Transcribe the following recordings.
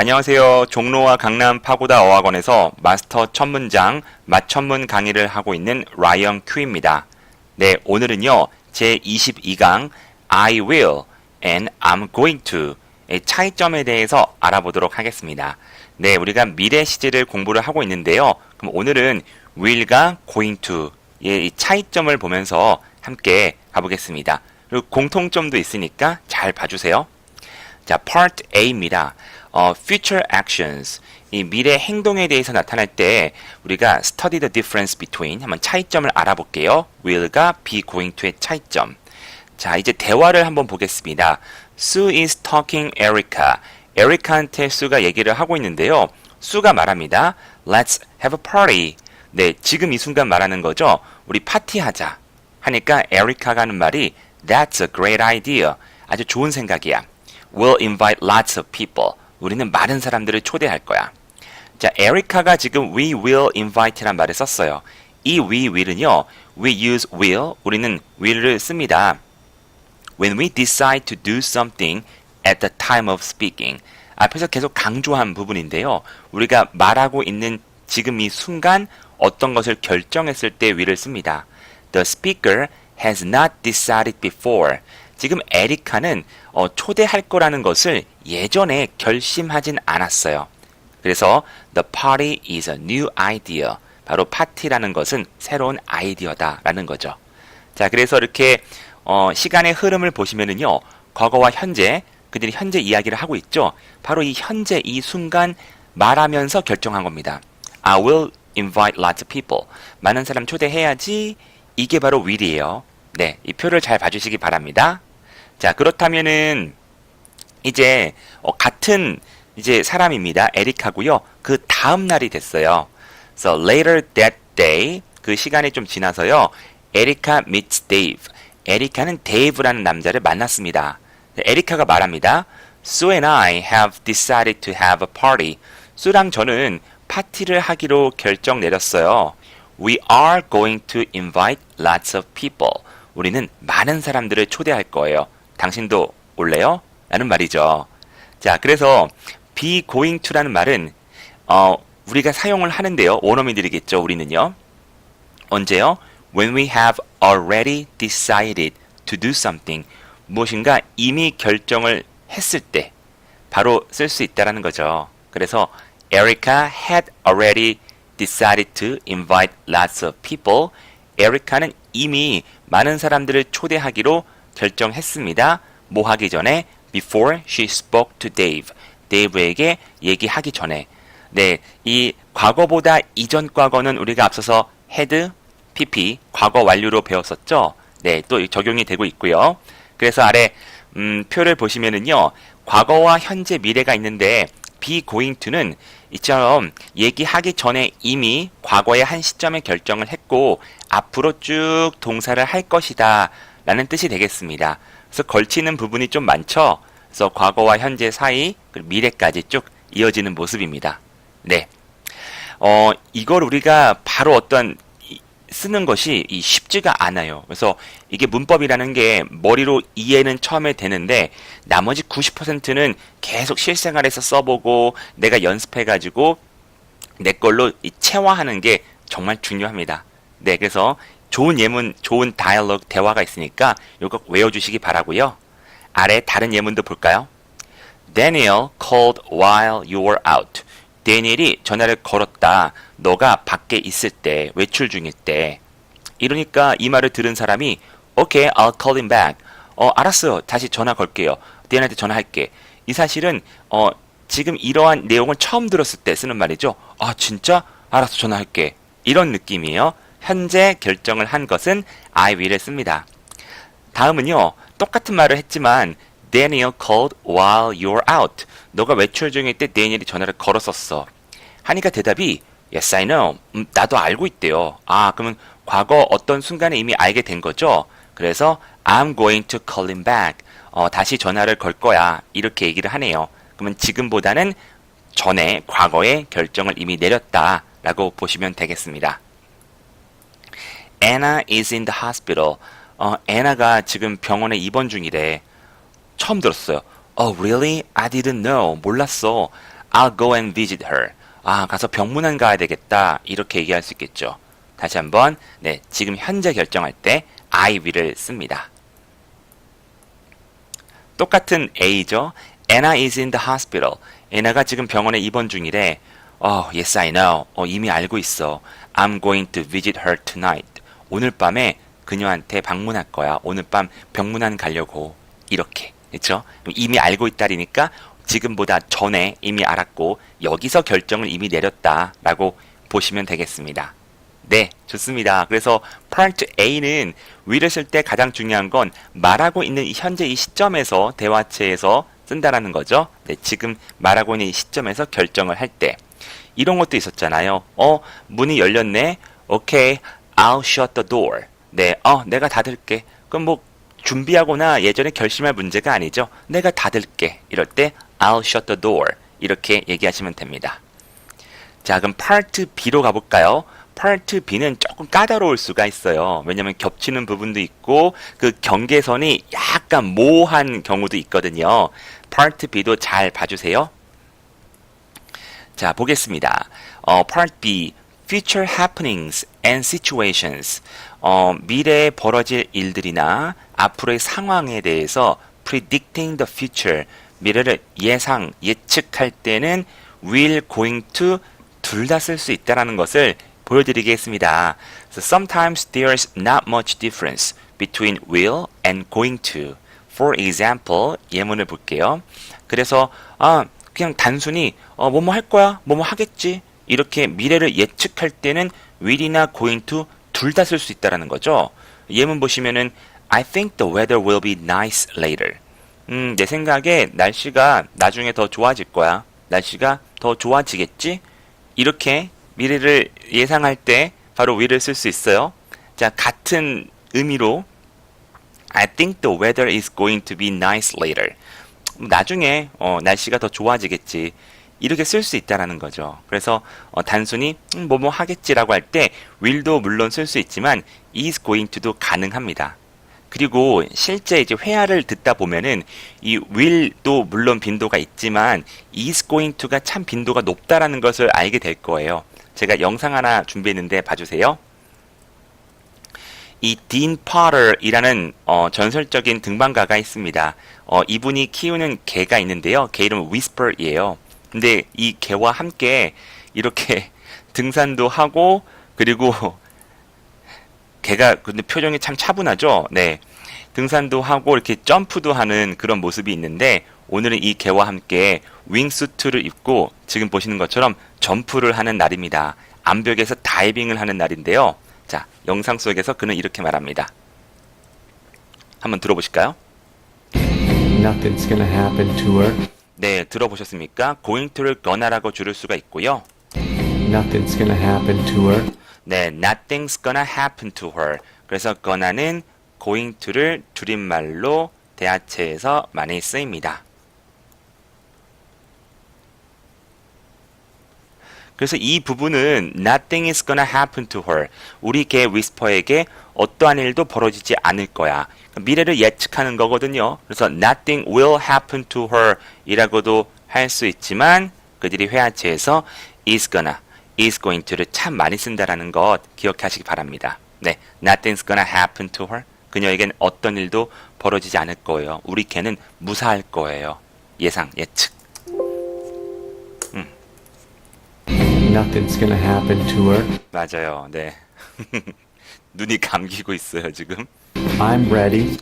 안녕하세요. 종로와 강남 파고다 어학원에서 마스터 첫 문장 맞천문 강의를 하고 있는 라이언 큐입니다. 네, 오늘은요. 제 22강 I will and I'm going to의 차이점에 대해서 알아보도록 하겠습니다. 네, 우리가 미래 시제를 공부를 하고 있는데요. 그럼 오늘은 will과 going to의 이 차이점을 보면서 함께 가보겠습니다. 그리고 공통점도 있으니까 잘 봐주세요. 자, part A입니다. 어, future actions. 이 미래 행동에 대해서 나타날 때 우리가 study the difference between 한번 차이점을 알아볼게요. will과 be going to의 차이점. 자, 이제 대화를 한번 보겠습니다. Sue is talking Erica. 에리카한테 수가 얘기를 하고 있는데요. 수가 말합니다. Let's have a party. 네, 지금 이 순간 말하는 거죠. 우리 파티하자. 하니까 에리카가 하는 말이 That's a great idea. 아주 좋은 생각이야. We'll invite lots of people. 우리는 많은 사람들을 초대할 거야. 자, 에리카가 지금 we will invite란 말을 썼어요. 이 we will은요, we use will, 우리는 will을 씁니다. When we decide to do something at the time of speaking. 앞에서 계속 강조한 부분인데요. 우리가 말하고 있는 지금 이 순간 어떤 것을 결정했을 때 will을 씁니다. The speaker has not decided before. 지금 에리카는 어, 초대할 거라는 것을 예전에 결심하진 않았어요. 그래서 the party is a new idea. 바로 파티라는 것은 새로운 아이디어다라는 거죠. 자, 그래서 이렇게 어, 시간의 흐름을 보시면은요, 과거와 현재 그들이 현재 이야기를 하고 있죠. 바로 이 현재 이 순간 말하면서 결정한 겁니다. I will invite lots of people. 많은 사람 초대해야지. 이게 바로 will이에요. 네, 이 표를 잘 봐주시기 바랍니다. 자, 그렇다면은 이제 어, 같은 이제 사람입니다. 에릭하고요. 그 다음 날이 됐어요. So later that day 그 시간이 좀 지나서요. 에리카 meets Dave. 에리카는 데이브라는 남자를 만났습니다. 에리카가 말합니다. Sue and I have decided to have a party. 수랑 저는 파티를 하기로 결정 내렸어요. We are going to invite lots of people. 우리는 많은 사람들을 초대할 거예요. 당신도 올래요? 라는 말이죠. 자, 그래서 be going to라는 말은 어, 우리가 사용을 하는데요. 원어민들이겠죠, 우리는요. 언제요? When we have already decided to do something. 무엇인가 이미 결정을 했을 때 바로 쓸 수 있다라는 거죠. 그래서 Erica had already decided to invite lots of people. 에리카는 이미 많은 사람들을 초대하기로 결정했습니다. 뭐 하기 전에 before she spoke to Dave. 데이브에게 얘기하기 전에. 네, 이 과거보다 이전 과거는 우리가 앞서서 had, pp, 과거 완료로 배웠었죠. 네, 또 적용이 되고 있고요. 그래서 아래 음, 표를 보시면은요, 과거와 현재 미래가 있는데 be going to는 이처럼 얘기하기 전에 이미 과거의 한 시점에 결정을 했고 앞으로 쭉 동사를 할 것이다 라는 뜻이 되겠습니다. 그래서 걸치는 부분이 좀 많죠. 그래서 과거와 현재 사이 그리고 미래까지 쭉 이어지는 모습입니다. 네. 어, 이걸 우리가 바로 어떤 이- 쓰는 것이 이 쉽지가 않아요. 그래서 이게 문법이라는 게 머리로 이해는 처음에 되는데 나머지 90%는 계속 실생활에서 써보고 내가 연습해가지고 내 걸로 이 체화하는 게 정말 중요합니다. 네, 그래서 좋은 예문, 좋은 다이얼로그 대화가 있으니까 이거 외워주시기 바라고요. 아래 다른 예문도 볼까요? Daniel called while you were out. 데니엘이 전화를 걸었다. 너가 밖에 있을 때, 외출 중일 때. 이러니까 이 말을 들은 사람이 Okay, I'll call him back. 어, 알았어요. 다시 전화 걸게요. 데니엘한테 전화할게. 이 사실은 어, 지금 이러한 내용을 처음 들었을 때 쓰는 말이죠. 아, 진짜? 알았어. 전화할게. 이런 느낌이에요. 현재 결정을 한 것은 I will을 씁니다. 다음은요. 똑같은 말을 했지만 Daniel called while you're out. 너가 외출 중일 때 데니엘이 전화를 걸었었어. 하니까 대답이 Yes, I know. 음, 나도 알고 있대요. 아, 그러면 과거 어떤 순간에 이미 알게 된 거죠. 그래서 I'm going to call him back. 어, 다시 전화를 걸 거야. 이렇게 얘기를 하네요. 그러면 지금보다는 전에 과거에 결정을 이미 내렸다라고 보시면 되겠습니다. Anna is in the hospital. 어, 애나가 지금 병원에 입원 중이래. 처음 들었어요. Oh, really? I didn't know. 몰랐어. I'll go and visit her. 아, 가서 병문안 가야 되겠다. 이렇게 얘기할 수 있겠죠. 다시 한번, 네, 지금 현재 결정할 때 I will을 씁니다. 똑같은 A죠. Anna is in the hospital. 애나가 지금 병원에 입원 중이래. Oh, yes, I know. 어, 이미 알고 있어. I'm going to visit her tonight. 오늘 밤에 그녀한테 방문할 거야. 오늘 밤 병문안 가려고. 이렇게. 그렇죠? 이미 알고 있다리니까 지금보다 전에 이미 알았고 여기서 결정을 이미 내렸다라고 보시면 되겠습니다. 네, 좋습니다. 그래서 part A는 will을 쓸 때 가장 중요한 건 말하고 있는 이 현재 이 시점에서 대화체에서 쓴다라는 거죠. 네, 지금 말하고 있는 이 시점에서 결정을 할 때. 이런 것도 있었잖아요. 어, 문이 열렸네. 오케이, I'll shut the door. 네, 어, 내가 닫을게. 그럼 뭐 준비하거나 예전에 결심할 문제가 아니죠. 내가 닫을게. 이럴 때 I'll shut the door. 이렇게 얘기하시면 됩니다. 자, 그럼 파트 B로 가볼까요? 파트 B는 조금 까다로울 수가 있어요. 왜냐면 겹치는 부분도 있고 그 경계선이 약간 모호한 경우도 있거든요. 파트 B도 잘 봐주세요. 자, 보겠습니다. 어, Part B, Future Happenings and Situations. 어, 미래에 벌어질 일들이나 앞으로의 상황에 대해서 predicting the future, 미래를 예상, 예측할 때는 will, going to 둘 다 쓸 수 있다는 것을 보여드리겠습니다. So sometimes there's not much difference between will and going to. For example, 예문을 볼게요. 그래서 아, 그냥 단순히 어, 뭐뭐 할 거야, 뭐뭐 하겠지 이렇게 미래를 예측할 때는 will이나 going to 둘 다 쓸 수 있다라는 거죠. 예문 보시면은 I think the weather will be nice later. 음, 내 생각에 날씨가 나중에 더 좋아질 거야. 날씨가 더 좋아지겠지? 이렇게 미래를 예상할 때 바로 will을 쓸 수 있어요. 자, 같은 의미로 I think the weather is going to be nice later. 나중에 어, 날씨가 더 좋아지겠지. 이렇게 쓸 수 있다라는 거죠. 그래서 어, 단순히 음, 뭐뭐 하겠지라고 할 때 will도 물론 쓸 수 있지만 is going to도 가능합니다. 그리고 실제 이제 회화를 듣다 보면은 이 will도 물론 빈도가 있지만 is going to가 참 빈도가 높다라는 것을 알게 될 거예요. 제가 영상 하나 준비했는데 봐주세요. 이 딘 파터이라는 어, 전설적인 등반가가 있습니다. 어, 이분이 키우는 개가 있는데요. 개 이름은 위스퍼이에요. 근데 이 개와 함께 이렇게 등산도 하고 그리고 개가 근데 표정이 참 차분하죠. 네. 등산도 하고 이렇게 점프도 하는 그런 모습이 있는데 오늘은 이 개와 함께 윙수트를 입고 지금 보시는 것처럼 점프를 하는 날입니다. 암벽에서 다이빙을 하는 날인데요. 자, 영상 속에서 그는 이렇게 말합니다. 한번 들어보실까요? Nothing's gonna happen to her. 네, 들어보셨습니까? going to를 gonna라고 줄일 수가 있고요. Nothing's gonna happen to her. 네, nothing's gonna happen to her. 그래서 gonna는 going to를 줄임말로 대하체에서 많이 쓰입니다. 그래서 이 부분은 nothing is gonna happen to her. 우리 개 위스퍼에게 어떠한 일도 벌어지지 않을 거야. 미래를 예측하는 거거든요. 그래서 nothing will happen to her 이라고도 할 수 있지만 그들이 회화체에서 is gonna, is going to를 참 많이 쓴다라는 것 기억하시기 바랍니다. 네, nothing's gonna happen to her. 그녀에겐 어떤 일도 벌어지지 않을 거예요. 우리 개는 무사할 거예요. 예상, 예측. Nothing's gonna happen to her. 맞아요. 네. 눈이 감기고 있어요, 지금. I'm ready.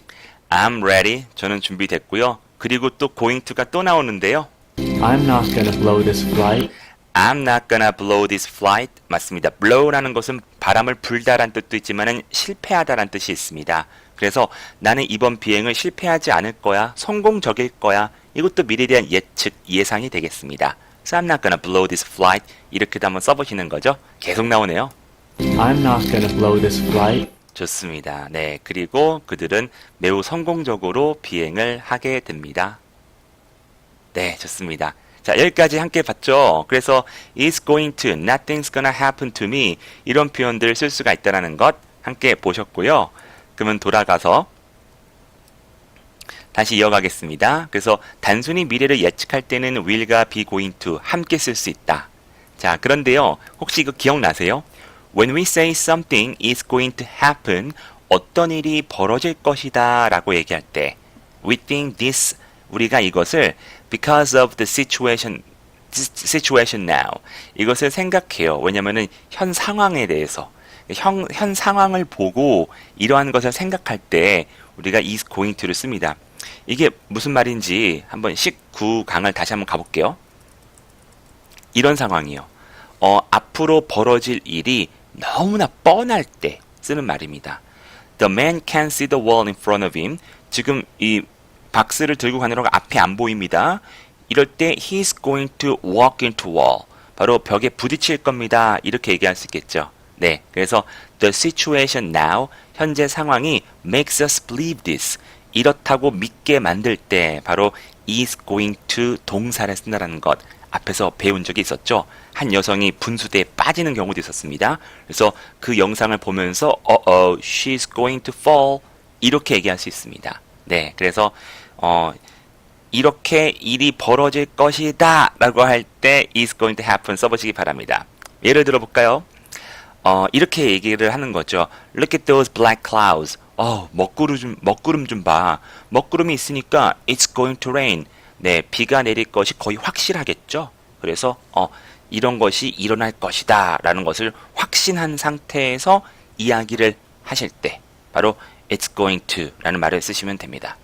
I'm ready. 저는 준비됐고요. 그리고 또 going to가 또 나오는데요. I'm not gonna blow this flight. I'm not gonna blow this flight. 맞습니다. blow라는 것은 바람을 불다란 뜻도 있지만은 실패하다란 뜻이 있습니다. 그래서 나는 이번 비행을 실패하지 않을 거야. 성공적일 거야. 이것도 미래에 대한 예측, 예상이 되겠습니다. So I'm not gonna blow this flight. 이렇게도 한번 써보시는 거죠. 계속 나오네요. I'm not gonna blow this flight. 좋습니다. 네. 그리고 그들은 매우 성공적으로 비행을 하게 됩니다. 네, 좋습니다. 자, 여기까지 함께 봤죠? 그래서 is going to, nothing's gonna happen to me 이런 표현들 쓸 수가 있다는 것 함께 보셨고요. 그러면 돌아가서 다시 이어가겠습니다. 그래서 단순히 미래를 예측할 때는 will과 be going to 함께 쓸 수 있다. 자, 그런데요. 혹시 이거 기억나세요? When we say something is going to happen, 어떤 일이 벌어질 것이다 라고 얘기할 때 we think this, 우리가 이것을 because of the situation situation now. 이것을 생각해요. 왜냐면은 현 상황에 대해서 현, 현 상황을 보고 이러한 것을 생각할 때 우리가 is going to를 씁니다. 이게 무슨 말인지 한번 19강을 다시 한번 가볼게요. 이런 상황이요. 어, 앞으로 벌어질 일이 너무나 뻔할 때 쓰는 말입니다. The man can see the wall in front of him. 지금 이 박스를 들고 가느라고 앞이 안 보입니다. 이럴 때 he's going to walk into wall. 바로 벽에 부딪힐 겁니다. 이렇게 얘기할 수 있겠죠. 네. 그래서 the situation now 현재 상황이 makes us believe this. 이렇다고 믿게 만들 때 바로 is going to 동사를 쓴다라는 것 앞에서 배운 적이 있었죠. 한 여성이 분수대에 빠지는 경우도 있었습니다. 그래서 그 영상을 보면서 어, 어, she's going to fall 이렇게 얘기할 수 있습니다. 네, 그래서 어, 이렇게 일이 벌어질 것이다 라고 할 때 is going to happen 써보시기 바랍니다. 예를 들어 볼까요? 어, 이렇게 얘기를 하는 거죠. Look at those black clouds. 어, 먹구름 좀, 먹구름 좀 봐. 먹구름이 있으니까 it's going to rain. 네, 비가 내릴 것이 거의 확실하겠죠. 그래서 어, 이런 것이 일어날 것이다 라는 것을 확신한 상태에서 이야기를 하실 때 바로 it's going to 라는 말을 쓰시면 됩니다.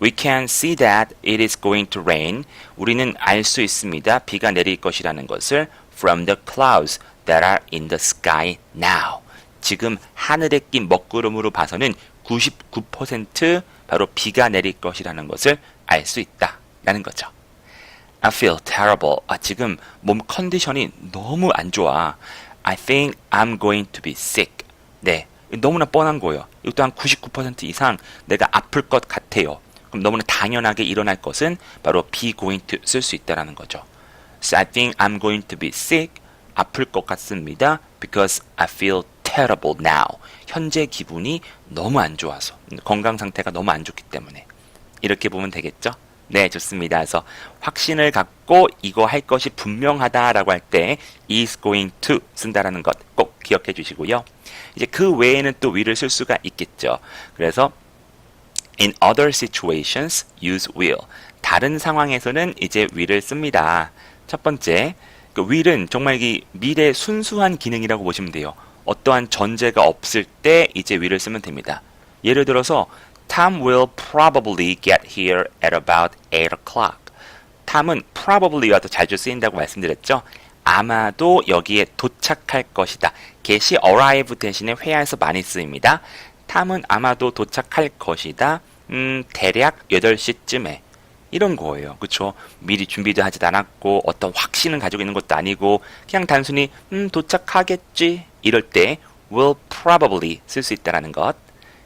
We can see that it is going to rain. 우리는 알 수 있습니다. 비가 내릴 것이라는 것을 from the clouds that are in the sky now. 지금 하늘에 낀 먹구름으로 봐서는 99% 바로 비가 내릴 것이라는 것을 알 수 있다. 라는 거죠. I feel terrible. 아, 지금 몸 컨디션이 너무 안 좋아. I think I'm going to be sick. 네. 너무나 뻔한 거예요. 이것도 한99% 이상 내가 아플 것 같아요. 그럼 너무나 당연하게 일어날 것은 바로 be going to 쓸 수 있다라는 거죠. So I think I'm going to be sick. 아플 것 같습니다. Because I feel terrible now. 현재 기분이 너무 안 좋아서 건강 상태가 너무 안 좋기 때문에 이렇게 보면 되겠죠? 네, 좋습니다. 그래서 확신을 갖고 이거 할 것이 분명하다라고 할 때 is going to 쓴다라는 것 꼭 기억해 주시고요. 이제 그 외에는 또 위를 쓸 수가 있겠죠. 그래서 in other situations use will. 다른 상황에서는 이제 will을 씁니다. 첫 번째, 그 will은 정말 이 미래 순수한 기능이라고 보시면 돼요. 어떠한 전제가 없을 때 이제 will을 쓰면 됩니다. 예를 들어서 Tom will probably get here at about 8 o'clock. 탐은 probably와도 자주 쓰인다고 말씀드렸죠. 아마도 여기에 도착할 것이다. get이 arrive 대신에 회화에서 많이 쓰입니다. 탐은 아마도 도착할 것이다. 음, 대략 8시쯤에. 이런 거예요. 그쵸? 미리 준비도 하지도 않았고, 어떤 확신을 가지고 있는 것도 아니고, 그냥 단순히, 음, 도착하겠지. 이럴 때, will probably 쓸 수 있다라는 것.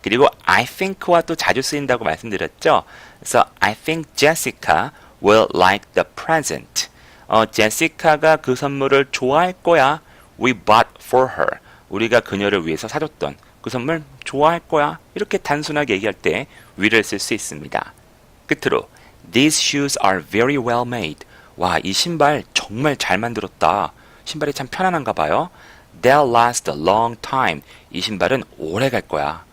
그리고 I think와 또 자주 쓰인다고 말씀드렸죠. 그래서 I think Jessica will like the present. 어, 제시카가 그 선물을 좋아할 거야. We bought for her. 우리가 그녀를 위해서 사줬던 그 선물 좋아할 거야. 이렇게 단순하게 얘기할 때 will을 쓸수 있습니다. 끝으로 These shoes are very well made. 와, 이 신발 정말 잘 만들었다. 신발이 참 편안한가 봐요. They'll last a long time. 이 신발은 오래 갈 거야.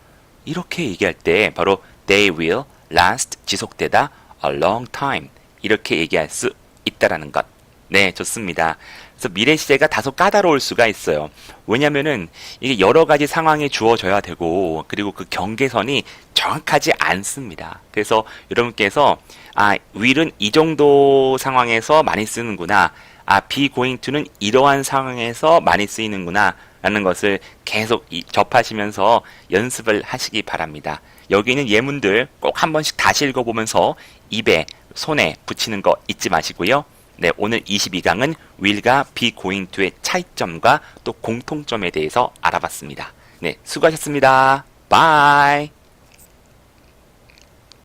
이렇게 얘기할 때 바로 they will last 지속되다 a long time 이렇게 얘기할 수 있다라는 것. 네, 좋습니다. 그래서 미래 시제가 다소 까다로울 수가 있어요. 왜냐면은 이게 여러 가지 상황에 주어져야 되고 그리고 그 경계선이 정확하지 않습니다. 그래서 여러분께서 아, will은 이 정도 상황에서 많이 쓰는구나. 아, to는 이러한 상황에서 많이 쓰이는구나. 라는 것을 계속 이- 접하시면서 연습을 하시기 바랍니다. 여기 있는 예문들 꼭 한 번씩 다시 읽어보면서 입에, 손에 붙이는 거 잊지 마시고요. 네, 오늘 22강은 will과 be going to의 차이점과 또 공통점에 대해서 알아봤습니다. 네, 수고하셨습니다. 바이.